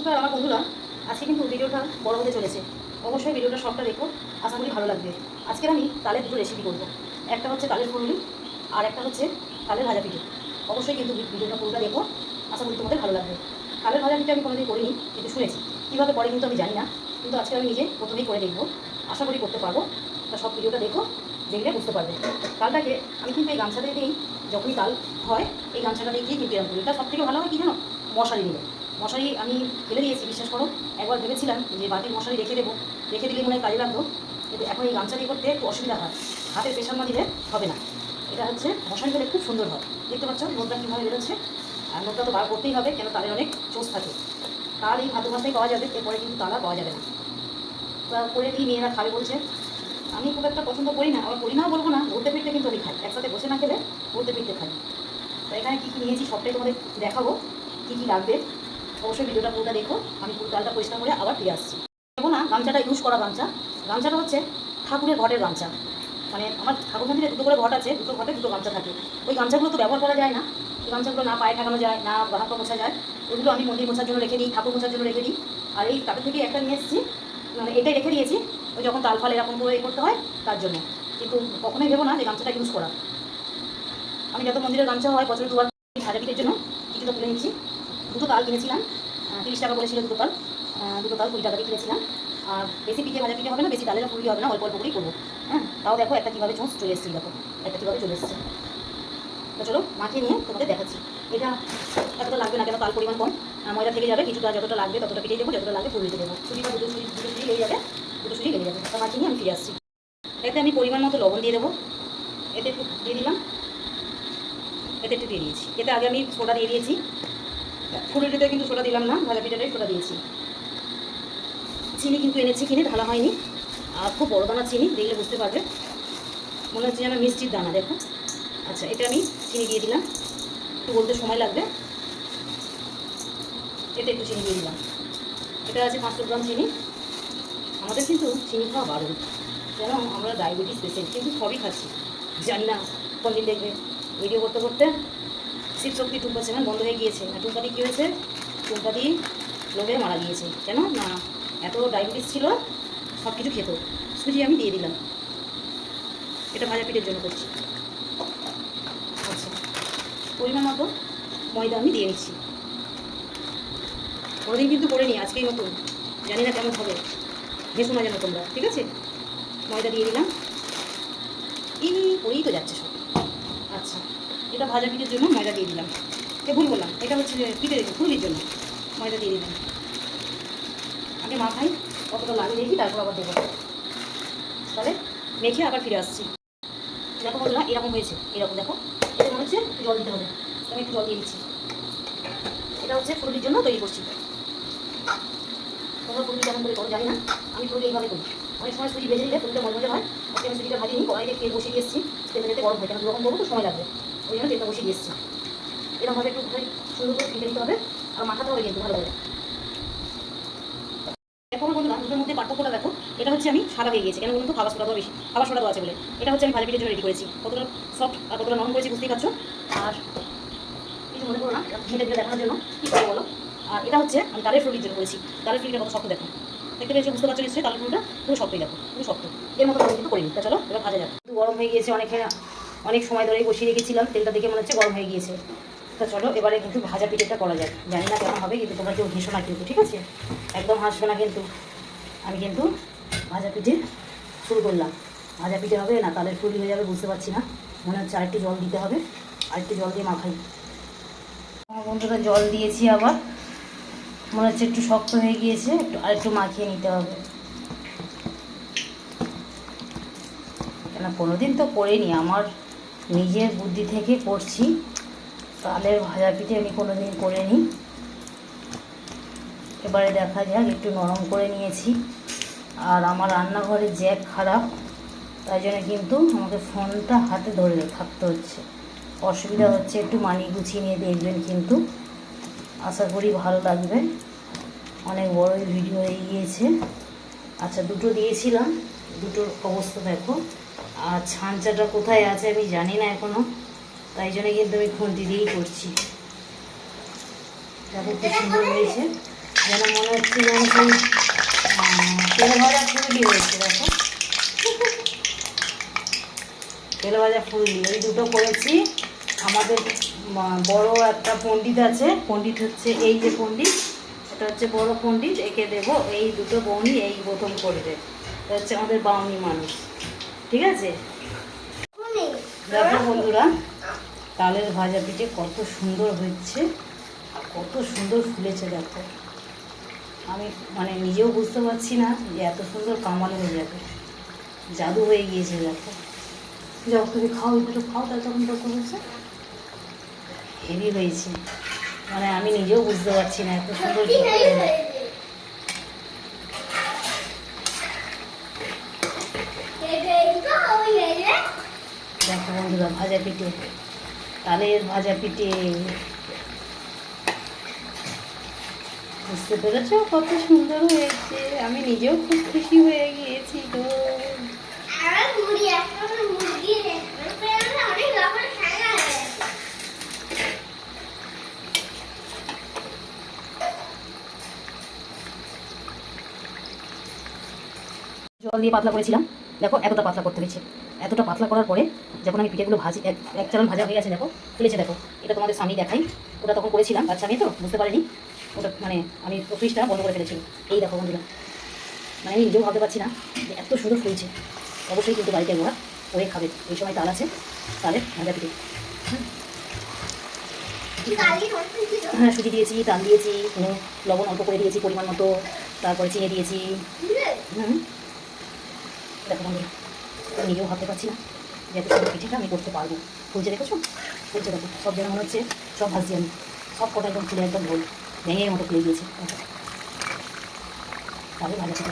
নমস্কার আমার বন্ধুরা, আজকে কিন্তু ভিডিওটা বড় হতে চলেছে। অবশ্যই ভিডিওটা সবটা দেখো, আশা করি ভালো লাগবে। আজকে আমি তালের দুটো রেসিপি করব। একটা হচ্ছে তালের ফুলুলি আর একটা হচ্ছে তালের ভাজা পিঠে। অবশ্যই কিন্তু ভিডিওটা পুরোটা দেখো, আশা করি তোমাদের ভালো লাগবে। তালের ভাজা পিঠে আমি কোনোদিন করিনি, কিন্তু শুনেছি। কীভাবে করে কিন্তু আমি জানি না, কিন্তু আজকে আমি নিজে প্রথমেই করে দেখব। আশা করি করতে পারব। তা সব ভিডিওটা দেখো, দেখলে বুঝতে পারবে। তালটাকে আমি কিন্তু এই গামছাটা দিয়েই যখনই তাল হয়, এই গামছাটা দিয়ে কিন্তু এরকম করি। এটা সব থেকে ভালো হয় কি জানো? মশারি দিলে মশারি আমি ফেলে দিয়েছি, বিশ্বাস করো। একবার ভেবেছিলাম যে বাটির মশারি রেখে দেবো। রেখে দিলে মনে হয় কাজে লাগতো কিন্তু এখন এই গামছা দিয়ে করতে একটু অসুবিধা হয়। হাতে প্রেশার না দিলে হবে না। এটা হচ্ছে মশারি হলে খুব সুন্দর হয়। দেখতে পাচ্ছ, নোটটা কীভাবে বেরোচ্ছে? আর নোটটা তো বার করতেই হবে, কেন তাদের অনেক চোষ থাকে। তার এই ভাদ্র মাসেই পাওয়া যাবে, এরপরে কিন্তু তালা পাওয়া যাবে না। তা করে দিই, মেয়েরা খাবে বলছে। আমি খুব একটা পছন্দ করি না, আবার করি না বলব না, ঘুরতে ফিরতে কিন্তু আমি খাই। একসাথে বসে না খেলে ঘুরতে ফিরতে খাই। তো এখানে কী কী নিয়েছি সবটাই তোমাদের দেখাবো। কী কী লাগবে? অবশ্যই ভিডিওটা পুরোটা দেখো। আমি পুরো ডালটা পরিষ্কার করে আবার ফিরে আসছি। দেখো না, গামছাটা ইউজ করা গামছা। গামছাটা হচ্ছে ঠাকুরের ঘটের গামছা। মানে আমার ঠাকুর মন্দিরে দুটো করে ঘট আছে, দুটো ঘটে দুটো গামছা থাকে। ওই গামছাগুলো তো ব্যবহার করা যায় না। ওই গামছাগুলো না পায়ে ঠাকানো যায়, না পা মোছা যায়। ওগুলো আমি মন্দির মোছার জন্য রেখে দিই, ঠাকুর মোছার জন্য রেখে দিই। আর এই তাদের থেকে একটা নিয়ে এসেছি মানে এটাই রেখে দিয়েছি, ওই যখন তাল ফাল এরকম করে করতে হয় তার জন্য। কিন্তু কখনোই ভেবো না যে গামছাটা ইউজ করা। আমি যত মন্দিরের গামছা হয় বছরে দুবার ভাজা পিঠের জন্য কিছুটা তুলে নিচ্ছি। দুটো তাল কিনেছিলাম তিরিশ টাকা বলেছিল দুটো তাল দুটো তাল কুড়ি টাকা দিয়ে কিনেছিলাম। আর বেশি পিঠে ভাজা পিঠে হবে না, বেশি তালের পুরি হবে না, অল্প অল্প করেই করব। হ্যাঁ তাও দেখো একটা কীভাবে চোঁচ চলে এসেছি দেখো, একটা কীভাবে চলে এসেছে। তো চলো মাখিয়ে নিয়ে তোমাদের দেখাচ্ছি। এটা এতটা লাগবে না কেন তাল পরিমাণ কম। ময়দা থেকে যাবে, কিছুটা যতটা লাগবে ততটা পিঠে দেবো, যতটা লাগবে ফুলতে দেবো। সুজিটা দুটো সুজি দুটো সুজি লেগে যাবে, দুটো সুজি লেগে যাবে। তা মাখিয়ে নিয়ে আমি ফিরে আসছি। এতে আমি পরিমাণ মতো লবণ দিয়ে দেবো। এতে একটু দিয়ে দিলাম। এতে একটু দিয়ে দিয়েছি। এতে আগে আমি সোডা দিয়ে দিয়েছি। ফুলুরিতে কিন্তু সোডা দিলাম না, ভাজা পিঠাটাই সোডা দিয়েছি। চিনি কিন্তু এনেছি কিনে, ঢালা হয়নি। আর খুব বড় দানা চিনি, দেখলে বুঝতে পারবে। মনে হচ্ছে যেন মিষ্টির দানা, দেখো। আচ্ছা এটা আমি চিনি দিয়ে দিলাম। একটু বলতে সময় লাগবে। এটা একটু চিনি দিয়ে দিলাম। এটা আছে পাঁচশো গ্রাম চিনি। আমাদের কিন্তু চিনি খাওয়া বারণ। কেন? আমরা ডায়াবেটিস পেশেন্ট কিন্তু সবই খাচ্ছি। জানি না কোন দিন দেখবে। ভিডিও করতে করতে শিব শক্তি টুম্পা চ্যানেল বন্ধ হয়ে গিয়েছে। আর টুম্পাদি কী হয়েছে? টুম্পাদি লোভে মারা গিয়েছে, কেন? না, এত ডায়াবেটিস ছিল সব কিছু খেত। সুজি আমি দিয়ে দিলাম। এটা ভাজা পিঠের জন্য করছি। আচ্ছা পরিমাণ মতো ময়দা আমি দিয়ে নিচ্ছি। কোনোদিন কিন্তু করে নিই আজকেই নতুন। জানি না কেমন হবে। ভেসো না যেন তোমরা, ঠিক আছে? ময়দা দিয়ে দিলাম। এই করেই তো যাচ্ছে এটা ভাজা পিঠের জন্য ময়দা দিয়ে দিলাম। এ ভুল বললাম এটা হচ্ছে পিঠে ফুলির জন্য ময়দা দিয়ে দিলাম। আগে মাথায় কতটা লাগে দেখি, তারপর আবার দেবো। তাহলে মেখে আবার ফিরে আসছি। দেখো বন্ধুরা, এরকম হয়েছে। এরকম দেখো। এটা মনে হচ্ছে জল দিতে হবে। আমি একটু জল দিয়ে দিচ্ছি। এটা হচ্ছে ফুলুরির জন্য তৈরি করছি। তোমরা ফুলুরি কেমন করে করো জানি না। আমি ফুলুরি এইভাবে করি। অনেক সময় সুজি ভেজে দিলে ফুলটা মজমজে হয়। আজকে আমি সুজিটা ভাজিনি, কড়াইতে তেল বসিয়ে দিয়ে এসেছি। তেলে গরম হয়। কেন? যখন করব তো সময় লাগবে। ওই জন্য তেলটা বসিয়ে দিয়ে এরকমভাবে একটু সুন্দর করে ফেলে দিতে হবে আর মাখাতে হবে কিন্তু ভালোভাবে। দেখো আমার বন্ধুরা, দুটোর মধ্যে পার্থক্যটা দেখো। এটা হচ্ছে আমি সাদা হয়ে গিয়েছে, কেন বলুন তো? খাবার সোডা বেশি খাবার সোডা আছে বলে। এটা হচ্ছে আমি ভাজা পিঠের জন্য রেডি করেছি। কতটা সফট আর কতটা নরম করেছি বুঝতেই পারছ? আর কিছু মনে করো না ঘেটে ঘেটে দেখানোর জন্য কী করে বলো? আর এটা হচ্ছে আমি তালের ফ্রুটির জন্য করেছি। তালের ফ্রুটিটা কত শক্ত দেখো? দেখতে পেয়েছি? বুঝতে পারছ নিশ্চয়ই? তালের ফ্রুটটা পুরো শক্তই দেখো পুরো শক্ত এর মতো কিন্তু করিনি। তা চলো, এবার ভাজা যাবে গরম হয়ে গিয়েছে অনেক অনেক সময় ধরেই বসিয়ে রেখেছিলাম, তেলটা দেখে মনে হচ্ছে গরম হয়ে গিয়েছে। তা চলো, এবারে কিন্তু ভাজা পিঠেটা করা যায় জানি না কেমন হবে, কিন্তু তোমরা কেউ হেসো না কিন্তু, ঠিক আছে? একদম হাসবে না কিন্তু। আমি কিন্তু ভাজা পিঠে শুরু করলাম। ভাজা পিঠে হবে না তালের ফুলি হয়ে যাবে, বুঝতে পারছি না। মনে হচ্ছে আরেকটু জল দিতে হবে, আরেকটু জল দিয়ে মাখাই। আমার বন্ধুরা, জল দিয়েছি আবার। মনে হচ্ছে একটু শক্ত হয়ে গিয়েছে, একটু আরেকটু মাখিয়ে নিতে হবে। কেন, কোনোদিন তো করিনি, আমার নিজের বুদ্ধি থেকে করছি তালের ভাজা পিঠে আমি কোনোদিন করিনি। এবারে দেখা যাক, একটু নরম করে নিয়েছি। আর আমার রান্নাঘরে জ্যাক খারাপ, তাই জন্য কিন্তু আমাকে ফোনটা হাতে ধরে থাকতে হচ্ছে। অসুবিধা হচ্ছে, একটু মানি গুছিয়ে নিয়ে দেখবেন কিন্তু। আশা করি ভালো লাগবে। অনেক বড়ই ভিডিও হয়ে গিয়েছে আচ্ছা দুটো দিয়েছিলাম। দুটোর অবস্থা দেখো। আর ছাঁচাটা কোথায় আছে আমি জানি না এখনও তাই জন্য কিন্তু আমি খুন্তি দিয়েই করছি। দেখো খুব সুন্দর হয়েছে। যেন মনে হচ্ছে যেন সেই তেল ভাজা ফুললি হয়েছে, দেখো। তেল ভাজা ফুললি এই দুটো করেছি। আমাদের বড় একটা পণ্ডিত আছে। পণ্ডিত হচ্ছে এই যে পণ্ডিত এটা হচ্ছে বড় পণ্ডিত। একে দেব এই দুটো বৌনি, এই প্রথম করবে এটা হচ্ছে আমাদের বাউনি মানুষ। ঠিক আছে? দেখো বন্ধুরা তালের ভাজা পিঠে কত সুন্দর হচ্ছে কত সুন্দর ফুলেছে দেখো। আমি মানে নিজেও বুঝতে পারছি না যে এত সুন্দর কামাল হয়ে যাবে। জাদু হয়ে গিয়েছে দেখো। যাও তুমি খাও দুটো খাও তাহলে তখন কত হয়েছে। হেভি হয়েছে। মানে আমি নিজেও বুঝতে পারছি না এত সুন্দর কি করে হলো। দেখো বন্ধুরা ভাজা পিঠে তালের ভাজা পিঠে। বুঝতে পেরেছ? কত সুন্দর হয়েছে। আমি নিজেও খুব খুশি হয়ে গিয়েছি তো। জল দিয়ে পাতলা করেছিলাম। দেখো এতটা পাতলা করতে হয়েছে। এতটা পাতলা করার পরে যখন আমি পিঠেগুলো ভাজি, এক চালান ভাজা হয়ে গেছে, দেখো ফুলেছে দেখো। এটা তোমাদের স্বামী দেখাই। ওটা তখন করেছিলাম, বাচ্চা মেয়ে তো, বুঝতে পারিনি। ওটা মানে আমি ফ্রিজটা বন্ধ করে ফেলেছিলাম। এই দেখো বন্ধুরা মানে আমি নিজেও ভাবতে পারছি না যে এত সুন্দর ফুলছে। অবশ্যই কিন্তু বাড়িতে ওরা ওয়ে খাবে। এই সময় তাল আছে তালের ভাজা পিঠে। হ্যাঁ সুজি দিয়েছি, তাল দিয়েছি, কোনো লবণ অল্প করে দিয়েছি পরিমাণ মতো। তারপরে চিনি দিয়েছি। হুম। দেখো বন্ধুরা আমি নিজেও ভাবতে পারছি না যে এত পিঠেটা আমি করতে পারব। ফুলছে দেখেছ? ফুলছে দেখো। সব যেন মনে হচ্ছে সব ভাজছি আমি। সব কটা একদম ফুলে একদম গোল। ভেঙে মতো ফুলে গিয়েছে। তাহলে ভালো ছিল।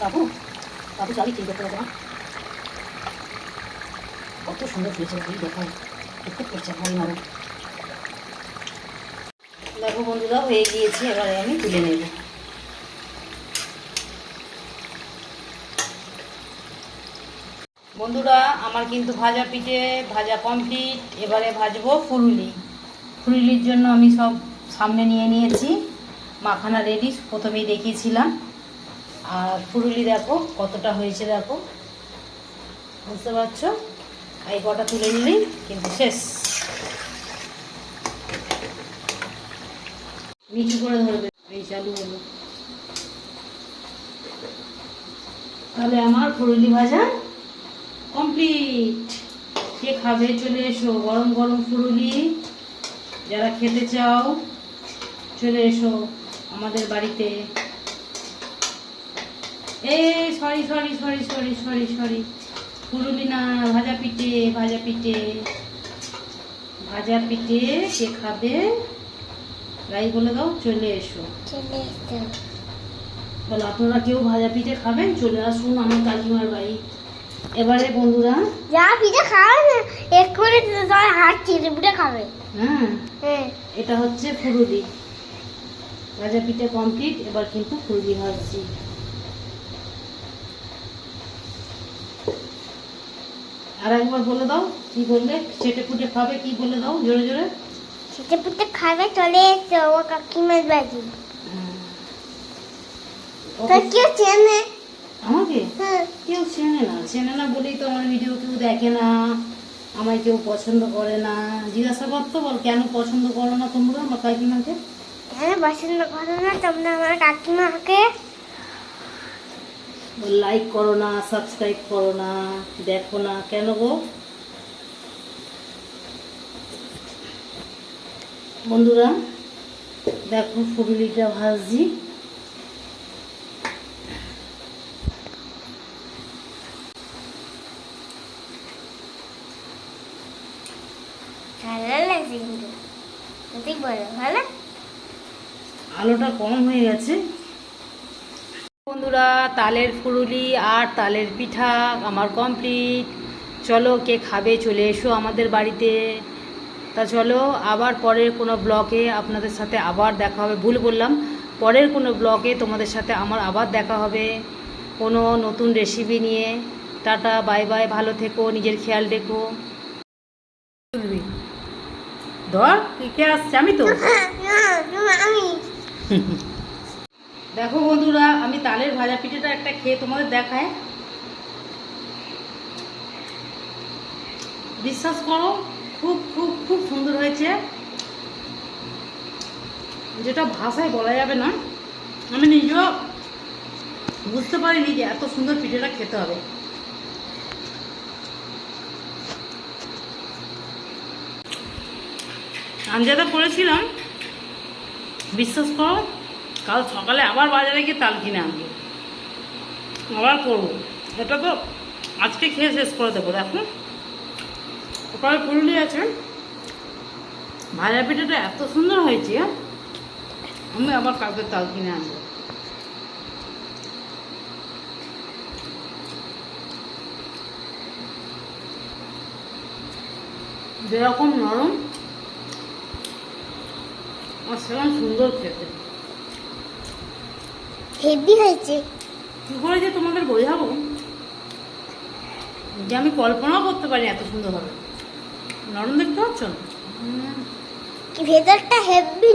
কাকু কাকু চাবি ঠিক করতে না। কত সুন্দর ফুলেছে দেখো দেখো একটু করছে ভালো নরম দেখো বন্ধুরা, হয়ে গিয়েছে। এবারে আমি তুলে নেব। বন্ধুরা, আমার কিন্তু ভাজা পিঠে, ভাজা কমপ্লিট এবারে ভাজবো ফুলুলি। ফুলুলির জন্য আমি সব সামনে নিয়ে নিয়েছি, মাখানা রেডি প্রথমেই দেখিয়েছিলাম। আর ফুলুলি দেখো, কতটা হয়েছে দেখো। বুঝতে পারছ? এই কটা তুলে নিলেই কিন্তু শেষ। নিচু করে ধরবে, এই চালু হলো। তাহলে আমার ফুরুলি ভাজা কমপ্লিট কে খাবে? চলে এসো। গরম গরম ফুরুলি যারা খেতে চাও চলে এসো আমাদের বাড়িতে। এই sorry sorry sorry sorry sorry sorry ফুরুলি না ভাজা পিঠে ভাজা পিঠে। ভাজা পিঠে কে খাবে? রাই বলে দাও চলে এসো। বলো আপনারা কেউ ভাজা পিঠে খাবেন? চলে আসুন আমার কাকিমার বাড়ি। এবারে বন্ধুরা? যা পিঠে খাবে না এক্ষুনি তোমার হাত চিড়ে পিঠে খাবে। হ্যাঁ? হ্যাঁ। এটা হচ্ছে ফুরুলি ভাজা পিঠে কমপ্লিট এবার কিন্তু ফুরুলি ভাজছি। আর একবার বলে দাও কি বললে? চেটে পুটে খাবে কি বলে দাও জোরে জোরে? চিড়ে পুটে খাবে চলে এসো আমার কাকিমার বাড়ি। তো কেউ চেনে আমাকে? হ্যাঁ। কেউ চেনে না। চেনে না বলেই তো আমার ভিডিও কেউ দেখে না। আমায় কেউ পছন্দ করে না। জিজ্ঞাসা করতো বল কেন পছন্দ করো না তোমরা আমার কাকিমাকে? কেন পছন্দ করো না তোমরা আমার কাকিমাকে। লাইক করো না সাবস্ক্রাইব করো না দেখো না কেন গো? বন্ধুরা দেখো ফুলুলিটা ভাজি ভালো লাগছে কিন্তু ঠিক বলো ভালো আলোটা কম হয়ে গেছে। বন্ধুরা তালের ফুরুলি আর তালের পিঠা আমার কমপ্লিট। চলো কে খাবে চলে এসো আমাদের বাড়িতে। তা চলো আবার পরের কোনো ব্লকে আপনাদের সাথে আবার দেখা হবে। ভুল বললাম পরের কোনো ব্লকে তোমাদের সাথে আমার আবার দেখা হবে। কোনো নতুন রেসিপি নিয়ে। টাটা বাই বাই ভালো থেকো নিজের খেয়াল রেখো। ধর কি কে আসছে আমি তো। দেখো বন্ধুরা আমি তালের ভাজা পিঠেটা একটা খেয়ে তোমাদের দেখায় বিশ্বাস করো খুব খুব খুব সুন্দর হয়েছে। যেটা ভাষায় বলা যাবে না। আমি নিজেও বুঝতে পারিনি যে এত সুন্দর পিঠেটা খেতে হবে। আঞ্জাদা করেছিলাম, বিশ্বাস করো, কাল সকালে আবার বাজারে গিয়ে তাল কিনে আনব। আবার করব। এটা তো আজকে খেয়ে শেষ করে দেবো, দেখো। ওপরে পুরুলি আছে। ভাজা পিঠাটা এত সুন্দর হয়েছে, আমি আবার কালকে তাল কিনে আনব। যেরকম নরম আর সুন্দর খেতে হেভি হয়েছে। কী করে যে তোমাদের বোঝাবো? যে আমি কল্পনাও করতে পারি এত সুন্দর হবে নরম দেখতে পাচ্ছ? ভেতরটা হেভি